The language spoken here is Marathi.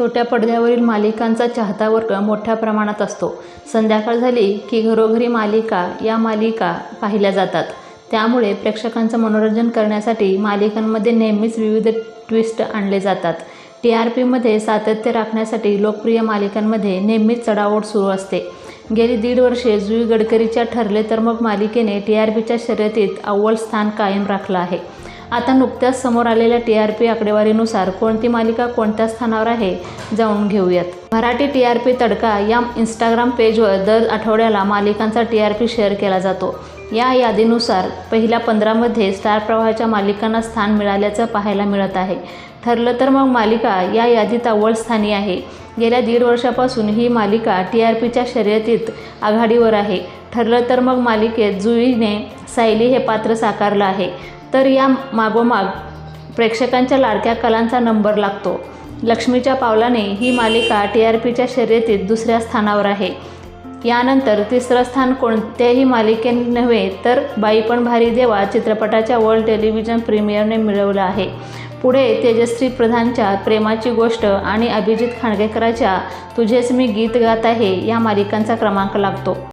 छोट्या पडद्यावरील मालिकांचा चाहता वर्ग मोठ्या प्रमाणात असतो. संध्याकाळ झाली की घरोघरी मालिका या मालिका पाहिल्या जातात. त्यामुळे प्रेक्षकांचं मनोरंजन करण्यासाठी मालिकांमध्ये नेहमीच विविध ट्विस्ट आणले जातात. टी आर पीमध्ये सातत्य राखण्यासाठी लोकप्रिय मालिकांमध्ये नेहमीच चढाओढ सुरू असते. गेली दीड वर्षे जुई गडकरीच्या ठरले तर मग मालिकेने टी आर पीच्या शर्यतीत अव्वल स्थान कायम राखलं आहे. आता नुकत्याच समोर आलेल्या टी आर पी आकडेवारीनुसार कोणती मालिका कोणत्या स्थानावर आहे जाणून घेऊयात. मराठी टी आर पी तडका या इंस्टाग्राम पेजवर दर आठवड्याला मालिकांचा टी आर पी शेअर केला जातो. या यादीनुसार पहिल्या पंधरामध्ये स्टार प्रवाहाच्या मालिकांना स्थान मिळाल्याचं पाहायला मिळत आहे. ठरलं तर मग मालिका या यादीत अव्वल स्थानी आहे. गेल्या दीड वर्षापासून ही मालिका टी आर पीच्या शर्यतीत आघाडीवर आहे. ठरलं तर मग मालिकेत जुईने सायली हे पात्र साकारलं आहे. तर या मागोमाग प्रेक्षकांच्या लाडक्या कलांचा नंबर लागतो. लक्ष्मीच्या पावलाने ही मालिका टी आर पीच्या शर्यतीत दुसऱ्या स्थानावर आहे. यानंतर तिसरं स्थान कोणत्याही मालिकेने नव्हे तर बाई पण भारी देवा चित्रपटाच्या वर्ल्ड टेलिव्हिजन प्रीमियरने मिळवलं आहे. पुढे तेजश्री प्रधानच्या प्रेमाची गोष्ट आणि अभिजित खांडगेकराच्या तुझेच मी गीत गात आहे या मालिकांचा क्रमांक लागतो.